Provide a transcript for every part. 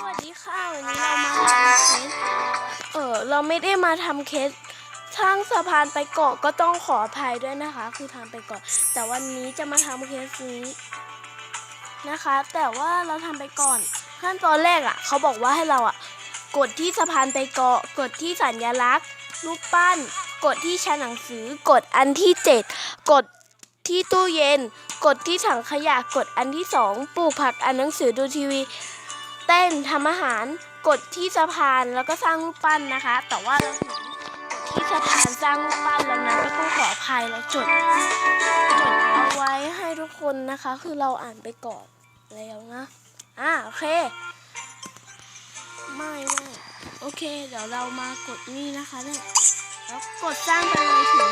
สวัสดีค่ะ วันนี้เรามาทำเคสเออเราไม่ได้มาทำเคสทางสะพานไปเกาะก็ต้องขออภัยด้วยนะคะ คือทาไปเกาะ แต่วันนี้จะมาทำเคสนี้นะคะ แต่ว่าเราทำไปก่อนขั้นตอนแรกอะ่ะ เขาบอกว่าให้เราอะ่ะ กดที่สะพานไปเกาะ กดที่สัญลักษณ์รูปปั้น กดที่ชั้นหนังสือกดอันที่เจ็ดกดที่ตู้เย็น กดที่ถังขยะกดอันที่สองปลูกผักอ่านหนังสือดูทีวี เต้นทำอาหารกดที่สะพานแล้วก็สร้างรูปปั้นนะคะ แต่ว่าเราถึงที่สะพานสร้างรูปปั้นแล้วนะก็ต้องขออภัยเราจดจดเอาไว้ให้ทุกคนนะคะ คือเราอ่านไปก่อนแล้วนะอ่าโอเค ไม่ไม่โอเค เดี๋ยวเรามากดนี่นะคะเนี่ยแล้วกดสร้างไปเลยถึง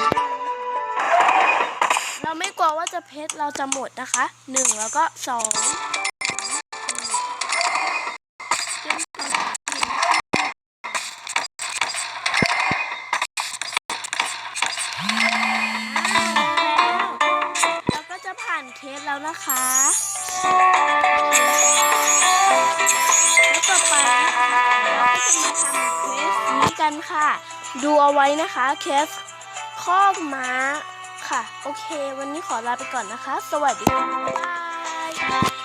เราไม่กลัวว่าจะเพชรเราจะหมดนะคะหนึ่งแล้วก็สอง แล้วนะคะแล้วต่อไปเราก็จะมาทำเคสนี้กันค่ะ ดูเอาไว้นะคะเคสคอกม้าค่ะ โอเค วันนี้ขอลาไปก่อนนะคะ สวัสดีค่ะบ๊ายบาย